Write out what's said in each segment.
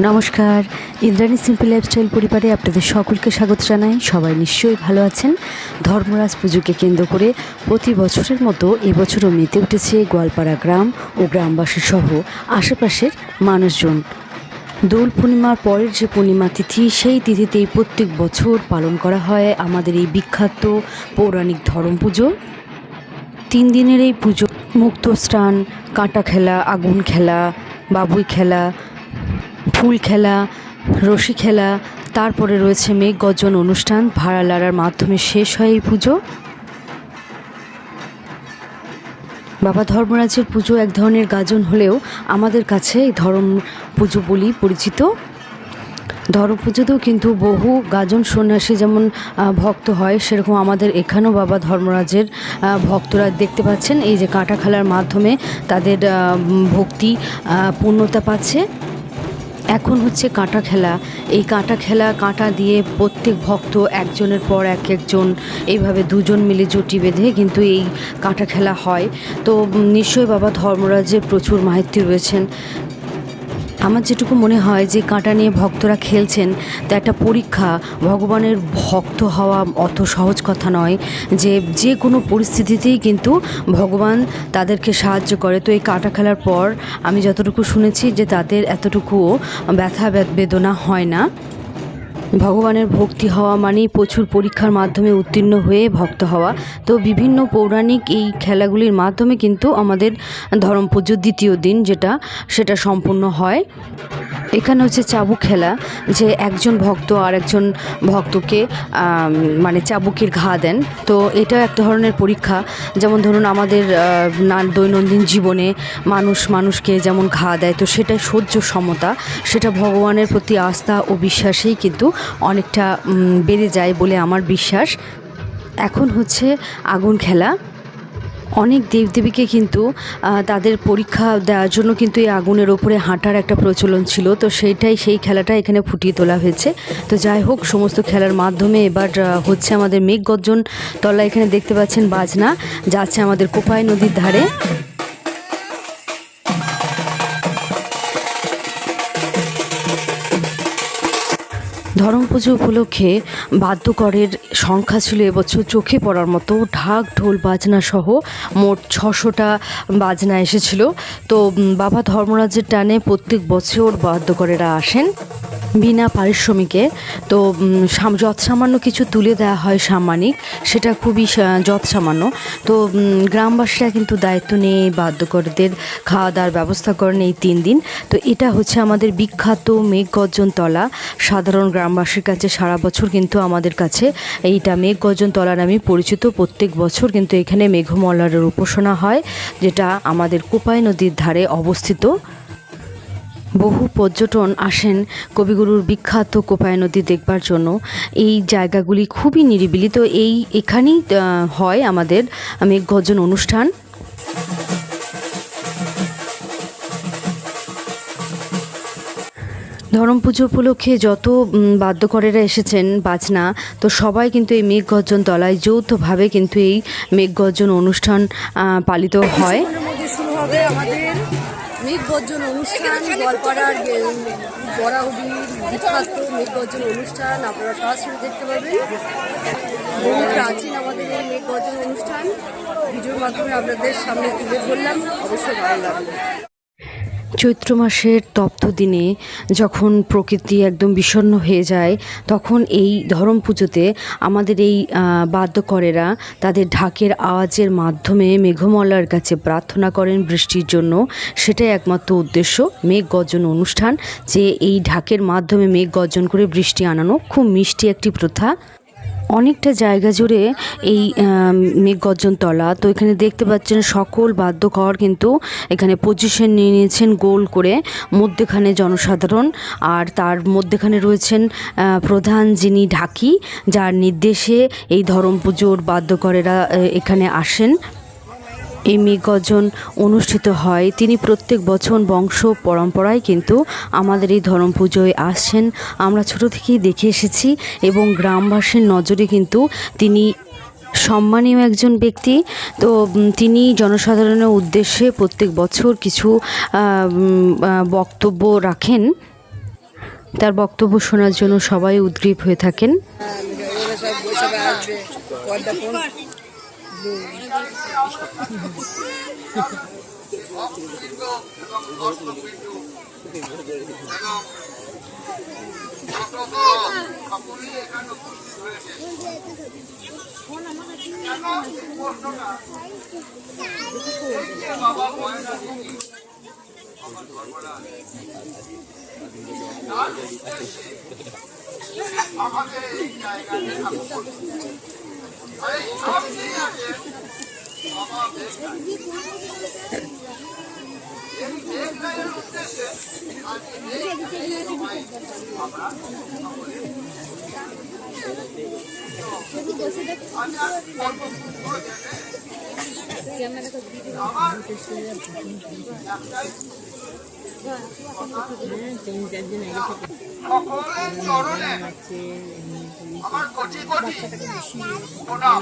নমস্কার। Indrani simple lifestyle পরিবারে আপনাদের সকলকে স্বাগত জানাই। সবাই নিশ্চয়ই ভালো আছেন। ধর্মরাজ পুজোকে কেন্দ্র করে প্রতি বছরের মতো এবছরও মেতে উঠেছে গোয়ালপাড়া গ্রাম ও গ্রামবাসী সহ আশেপাশের মানুষজন। দোল পূর্ণিমার পরের যে পূর্ণিমা তিথি, সেই তিথিতেই প্রত্যেক বছর পালন করা হয় আমাদের এই বিখ্যাত পৌরাণিক ধর্ম পুজো। তিন দিনের এই পুজো, মুক্ত স্নান, কাঁটা খেলা, আগুন খেলা, বাবুই খেলা ফুল খেলা, রশি খেলা, তারপরে রয়েছে মেঘ গর্জন অনুষ্ঠান, ভাড়া লাড়ার মাধ্যমে শেষ হয় এই পুজো। বাবা ধর্মরাজের পুজো এক ধরনের গাজন হলেও আমাদের কাছে এই ধর্ম পুজো বলেই পরিচিত। ধর্ম পুজোতেও কিন্তু বহু গাজন সন্ন্যাসী যেমন ভক্ত হয়, সেরকম আমাদের এখানেও বাবা ধর্মরাজের ভক্তরা দেখতে পাচ্ছেন। এই যে কাঁটা খেলার মাধ্যমে তাদের ভক্তি পূর্ণতা পাচ্ছে। এখন হচ্ছে কাঁটা খেলা। এই কাঁটা খেলা, কাঁটা দিয়ে প্রত্যেক ভক্ত একজনের পর এক একজন, এইভাবে দুজন মিলে জুটি বেঁধে কিন্তু এই কাঁটা খেলা হয়। তো নিশ্চয়ই বাবা ধর্মরাজের প্রচুর মাহিত্য রয়েছেন। আমার যেটুকু মনে হয় যে কাঁটা নিয়ে ভক্তরা খেলছেন, তা একটা পরীক্ষা। ভগবানের ভক্ত হওয়া অত সহজ কথা নয় যে যে কোনো পরিস্থিতিতেই কিন্তু ভগবান তাদেরকে সাহায্য করে। তো এই কাঁটা খেলার পর আমি যতটুকু শুনেছি যে তাদের এতটুকুও ব্যথা বেদনা হয় না। ভগবানের ভক্তি হওয়া মানেই প্রচুর পরীক্ষার মাধ্যমে উত্তীর্ণ হয়ে ভক্ত হওয়া। তো বিভিন্ন পৌরাণিক এই খেলাগুলির মাধ্যমে কিন্তু আমাদের ধর্ম পুজোর দ্বিতীয় দিন যেটা, সেটা সম্পূর্ণ হয়। এখানে হচ্ছে চাবুক খেলা, যে একজন ভক্ত আর একজন ভক্তকে মানে চাবুকের ঘা দেন। তো এটা এক ধরনের পরীক্ষা। যেমন ধরুন আমাদের দৈনন্দিন জীবনে মানুষ মানুষকে যেমন ঘা দেয়, তো সেটাই সহ্য সমতা। সেটা ভগবানের প্রতি আস্থা ও বিশ্বাসেই কিন্তু অনেকটা বেড়ে যায় বলে আমার বিশ্বাস। এখন হচ্ছে আগুন খেলা। অনেক দেবদেবীকে কিন্তু তাদের পরীক্ষা দেওয়ার জন্য কিন্তু এই আগুনের ওপরে হাঁটার একটা প্রচলন ছিল। তো সেইটাই, সেই খেলাটা এখানে ফুটিয়ে তোলা হয়েছে। তো যাই হোক, সমস্ত খেলার মাধ্যমে এবার হচ্ছে আমাদের মেঘ গর্জন তলা এখানে দেখতে পাচ্ছেন বাজনা। যাচ্ছে আমাদের কোপাই নদীর ধারে। ধরম পুজো উপলক্ষে বাদ্যকরের সংখ্যা ছিল এবছর চোখে পড়ার মতো। ঢাক, ঢোল, বাজনা সহ মোট ছশোটা বাজনা এসেছিল। তো বাবা ধর্মরাজের টানে প্রত্যেক বছর বাদ্যকরেরা আসেন। বিনা পারিশ্রমিকে, তো যৎসামান্য কিছু তুলে দেওয়া হয় সাম্মানিক, সেটা খুবই যৎসামান্য। তো গ্রামবাসীরা কিন্তু দায়িত্ব নিয়ে এই বাদ্যকরদের খাওয়া দাওয়ার ব্যবস্থা করেন এই তিন দিন। তো, এটা হচ্ছে আমাদের বিখ্যাত মেঘগর্জন তলা সাধারণ গ্রামবাসীর কাছে সারা বছর কিন্তু আমাদের কাছে এইটা মেঘগর্জন তলা নামে পরিচিত। প্রত্যেক বছর কিন্তু এখানে মেঘমল্লারের উপাসনা হয়, যেটা আমাদের কোপাই নদীর ধারে অবস্থিত। বহু পর্যটন আসেন কবিগুরুর বিখ্যাত কোপায় নদী দেখবার জন্য। এই জায়গাগুলি খুবই নিরিবিলি। তো এই এখানেই হয় আমাদের মেঘগর্জন অনুষ্ঠান। ধরম পুজো উপলক্ষে যত বাদ্যকরেরা এসেছেন বাজনা, তো সবাই কিন্তু এই মেঘ গর্জন তলায় যৌথভাবে কিন্তু এই মেঘ গর্জন অনুষ্ঠান পালিত হয়। আমাদের মেঘ গর্জন অনুষ্ঠান গোয়ালপাড়ার বরাহুডির বিখ্যাত মেঘ গর্জন অনুষ্ঠান আপনারা সরাসরি দেখতে পাবেন। বহু প্রাচীন আমাদের এই মেঘ গর্জন অনুষ্ঠান। ভিডিওর মাধ্যমে আপনাদের সামনে তুলে ধরলাম। অবশ্যই ভালো লাগবে। চৈত্র মাসের তপ্ত দিনে যখন প্রকৃতি একদম বিষণ্ণ হয়ে যায়, তখন এই ধরম পুজোতে আমাদের এই বাদ্যকরেরা তাদের ঢাকের আওয়াজের মাধ্যমে মেঘমলার কাছে প্রার্থনা করেন বৃষ্টির জন্য। সেটাই একমাত্র উদ্দেশ্য, মেঘ গর্জন অনুষ্ঠান, যে এই ঢাকের মাধ্যমে মেঘ গর্জন করে বৃষ্টি আনানো। খুব মিষ্টি একটি প্রথা। অনেকটা জায়গা জুড়ে এই মেঘগর্জন তলা তো এখানে দেখতে পাচ্ছেন সকল বাদ্যঘর কিন্তু এখানে পজিশন নিয়ে নিয়েছেন গোল করে, মধ্যেখানে জনসাধারণ। আর তার মধ্যেখানে রয়েছেন প্রধান যিনি ঢাকি, যার নির্দেশে এই ধরম পুজোর বাদ্যকরেরা এখানে আসেন। এই মেঘগর্জন অনুষ্ঠিত হয়। তিনি প্রত্যেক বছর বংশ পরম্পরায় কিন্তু আমাদের এই ধর্ম পুজোয় আসছেন। আমরা ছোট থেকেই দেখে এসেছি এবং গ্রামবাসীর নজরে কিন্তু তিনি সম্মানীয় একজন ব্যক্তি। তো তিনি জনসাধারণের উদ্দেশ্যে প্রত্যেক বছর কিছু বক্তব্য রাখেন। তার বক্তব্য শোনার জন্য সবাই উদ্গ্রীব হয়ে থাকেন। এরা সব বসে আসবে পর্দা Gracias. সকলের চরণে আমার কোটি কোটি প্রণাম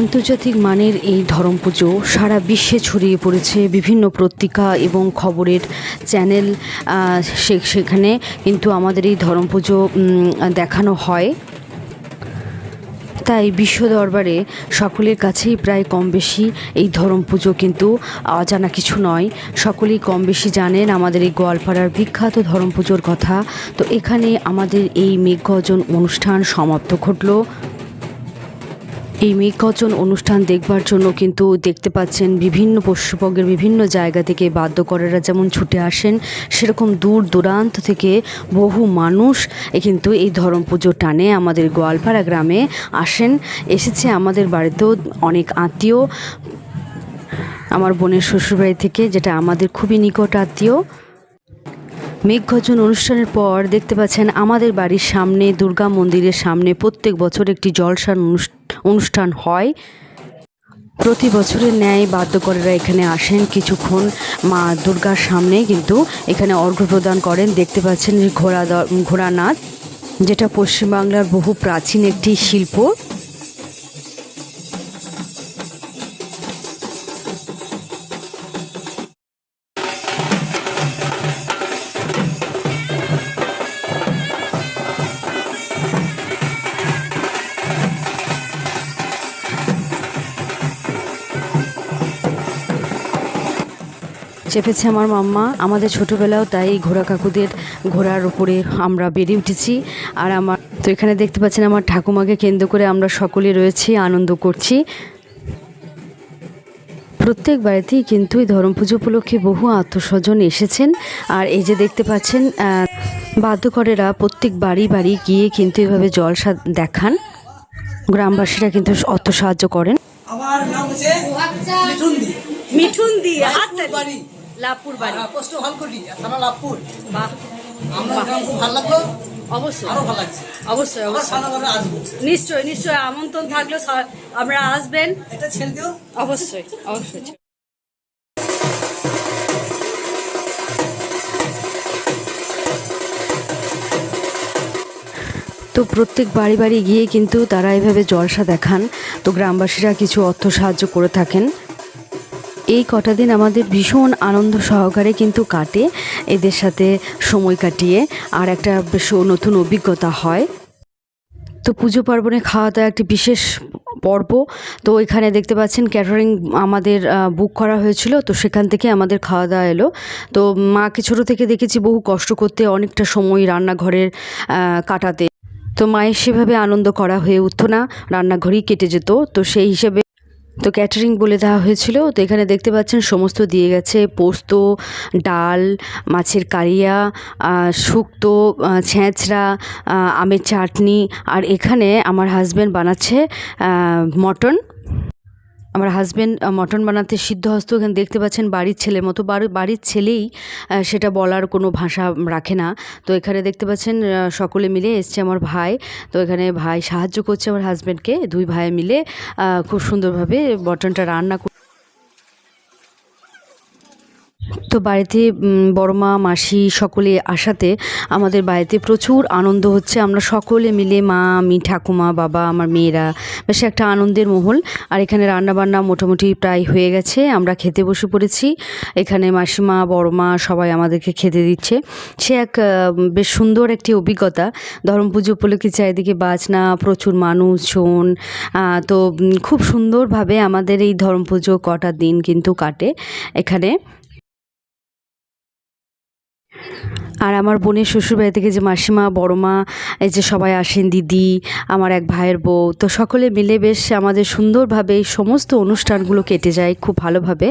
আন্তর্জাতিক মানের এই ধরম পুজো সারা বিশ্বে ছড়িয়ে পড়েছে বিভিন্ন পত্রিকা এবং খবরের চ্যানেল সেখানে কিন্তু আমাদের এই ধরম পুজো দেখানো হয়। তাই বিশ্ব দরবারে সকলের কাছেই প্রায় কম বেশি এই ধরম পুজো কিন্তু অজানা কিছু নয়। সকলেই কম বেশি জানেন আমাদের এই গোয়ালপাড়ার বিখ্যাত ধরম পুজোর কথা। তো এখানে আমাদের এই মেঘগর্জন অনুষ্ঠান সমাপ্ত ঘটলো। এই মেঘকচন অনুষ্ঠান দেখবার জন্য কিন্তু দেখতে পাচ্ছেন বিভিন্ন পশ্চিমবঙ্গের বিভিন্ন জায়গা থেকে বাদ্যকরেরা যেমন ছুটে আসেন, সেরকম দূর দূরান্ত থেকে বহু মানুষ কিন্তু এই ধরম পুজো টানে আমাদের গোয়ালপাড়া গ্রামে আসেন। এসেছে আমাদের বাড়িতেও অনেক আত্মীয়। আমার বোনের শ্বশুরবাড়ি থেকে, যেটা আমাদের খুবই নিকট আত্মীয়। মেঘভজন অনুষ্ঠানের পর দেখতে পাচ্ছেন আমাদের বাড়ির সামনে, দুর্গা মন্দিরের সামনে প্রত্যেক বছর একটি জলসান অনুষ- অনুষ্ঠান হয়। প্রতি বছরের ন্যায় বাদ্যকরেরা এখানে আসেন কিছুক্ষণ। মা দুর্গার সামনে কিন্তু এখানে অর্ঘ্য প্রদান করেন। দেখতে পাচ্ছেন ঘোড়া ঘোড়া নাচ যেটা পশ্চিমবাংলার বহু প্রাচীন একটি শিল্প। চেপেছে আমার মাম্মা। আমাদের ছোটোবেলাও তাই ঘোড়া কাকুদের ঘোড়ার উপরে আমরা বেড়ে উঠেছি। আর আমার তো এখানে দেখতে পাচ্ছেন আমার ঠাকুমাকে কেন্দ্র করে আমরা সকলে রয়েছি আনন্দ করছি। প্রত্যেক বাড়িতেই কিন্তু এই ধর্ম পুজো উপলক্ষে বহু আত্মস্বজন এসেছেন। আর এই যে দেখতে পাচ্ছেন আহ, বাদ্যকরেরা প্রত্যেক বাড়ি বাড়ি গিয়ে কিন্তু এভাবে জলসা দেখান। গ্রামবাসীরা কিন্তু অর্থ সাহায্য করেন। আমার নাম হচ্ছে মিঠুন দি। মিঠুন দিয়ে লাভপুর বাড়ি। লাভপুর পোস্ট থানা লাভপুর। বাহ। আমার গ্রাম খুব ভালো লাগল অবশ্যই। আরও ভালো লাগছে। অবশ্যই অবশ্যই। নিশ্চয়ই নিশ্চয়ই আমন্ত্রণ থাকল আমরা আসবেন। এটা ছেড়ে দিও। অবশ্যই অবশ্যই। তো প্রত্যেক বাড়ি বাড়ি গিয়ে কিন্তু তারা এভাবে জলসা দেখান। তো গ্রামবাসীরা কিছু অর্থ সাহায্য করে থাকেন। এই কটা দিন আমাদের ভীষণ আনন্দ সহকারে কিন্তু কাটে, এদের সাথে সময় কাটিয়ে, আর একটা বেশ নতুন অভিজ্ঞতা হয়। তো পুজো পার্বণে খাওয়া দাওয়া একটি বিশেষ পর্ব, তো এখানে দেখতে পাচ্ছেন ক্যাটারিং আমাদের বুক করা হয়েছিল, তো সেখান থেকে আমাদের খাওয়া দাওয়া এলো। তো মাকে ছোটো থেকে দেখেছি বহু কষ্ট করতে, অনেকটা সময় রান্নাঘরের কাটাতে। তো মায়ের সেভাবে আনন্দ করা হয়ে উঠতো না, রান্নাঘরেই কেটে যেত, তো সেই হিসেবে তো ক্যাটারিং বলে দেওয়া হয়েছিল। তো এখানে দেখতে পাচ্ছেন সমস্ত দিয়ে গেছে পোস্ত, ডাল, মাছের কারিয়া শুক্তো ছেঁচড়া আমের চাটনি। আর এখানে আমার হাজব্যান্ড বানাচ্ছে মটন। আমার হাজব্যান্ড মটন বানাতে সিদ্ধহস্ত এখানে দেখতে পাচ্ছেন বাড়ির ছেলের মতো। বাড়ির ছেলেই সেটা বলার কোনো ভাষা রাখে না। তো এখানে দেখতে পাচ্ছেন সকলে মিলে এসছে আমার ভাই। তো এখানে ভাই সাহায্য করছে আমার হাজব্যান্ডকে দুই ভাই মিলে খুব সুন্দরভাবে মটনটা রান্না করে তো বাড়িতে উম, বড় মা মাসি সকলে আসাতে আমাদের বাড়িতে প্রচুর আনন্দ হচ্ছে। আমরা সকলে মিলে মা আমি ঠাকুমা বাবা আমার মেয়েরা বেশ একটা আনন্দের মহল। আর এখানে রান্নাবান্না মোটামুটি প্রায় হয়ে গেছে। আমরা খেতে বসে পড়েছি। এখানে মাসিমা বড় মা সবাই আমাদেরকে খেতে দিচ্ছে। সে এক বেশ সুন্দর একটি অভিজ্ঞতা। ধর্ম পুজো উপলক্ষে চারিদিকে বাজনা প্রচুর মানুষজন তো খুব সুন্দরভাবে আমাদের এই ধর্ম পুজো কটা দিন কিন্তু কাটে এখানে। আর আমার বোনের শ্বশুরবাড়ি থেকে যে মাসিমা, বড়মা, এই যে সবাই আসেন, দিদি, আমার এক ভাইয়ের বউ, তো সকলে মিলে বেশ আমাদের সুন্দরভাবে এই সমস্ত অনুষ্ঠানগুলো কেটে যায় খুব ভালোভাবে।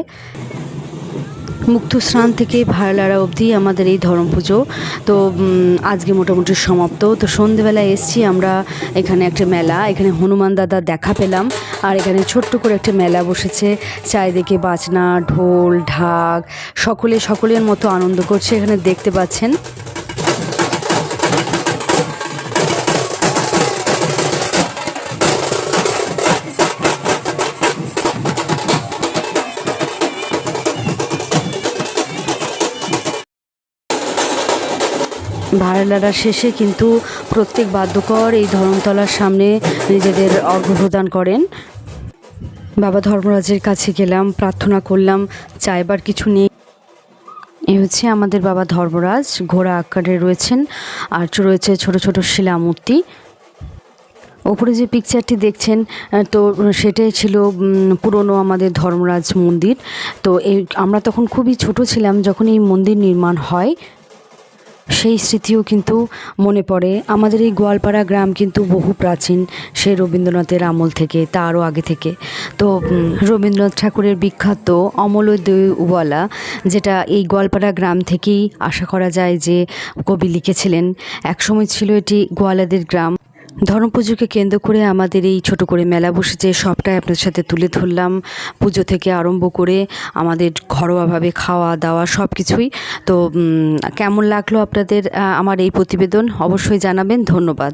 মুক্ত স্নান থেকে ভাড়ালাড়া অবধি আমাদের এই ধর্ম পুজো। তো আজকে মোটামুটি সমাপ্ত। তো সন্ধেবেলায় এসছি আমরা এখানে একটা মেলা। এখানে হনুমান দাদা দেখা পেলাম। আর এখানে ছোট্ট করে একটা মেলা বসেছে। চারিদিকে বাজনা, ঢোল, ঢাক, সকলে, সকলের মতো আনন্দ করছে। এখানে দেখতে পাচ্ছেন ভাড়ালারা শেষে কিন্তু প্রত্যেক বাদ্যকর এই ধরমতলার সামনে নিজেদের অর্ঘ্যপ্রদান করেন। বাবা ধর্মরাজের কাছে গেলাম, প্রার্থনা করলাম, চাইবার কিছু নেই। এ হচ্ছে আমাদের বাবা ধর্মরাজ, ঘোড়া আকারে রয়েছেন, আর রয়েছে ছোট ছোট শিলামূর্তি। ওপরে যে পিকচারটি দেখছেন তো সেটাই ছিল পুরনো আমাদের ধর্মরাজ মন্দির। তো এই, আমরা তখন খুবই ছোট ছিলাম, যখন এই মন্দির নির্মাণ হয় সেই স্মৃতিও কিন্তু মনে পড়ে। আমাদের এই গোয়ালপাড়া গ্রাম কিন্তু বহু প্রাচীন, সেই রবীন্দ্রনাথের আমল থেকে তারও আগে থেকে। তো রবীন্দ্রনাথ ঠাকুরের বিখ্যাত অমলোদয়ওয়ালা, যেটা এই গোয়ালপাড়া গ্রাম থেকেই আশা করা যায় যে কবি লিখেছিলেন, একসময় ছিল এটি গোয়ালাদের গ্রাম। ধর্ম পুজোকে কেন্দ্র করে আমাদের এই ছোট করে মেলা বসেছে। সবটাই আপনার সাথে তুলে ধরলাম। পুজো থেকে আরম্ভ করে আমাদের ঘরোয়াভাবে খাওয়া দাওয়া সব কিছুই তো কেমন লাগল আপনাদের আমার এই প্রতিবেদন? অবশ্যই জানাবেন। ধন্যবাদ।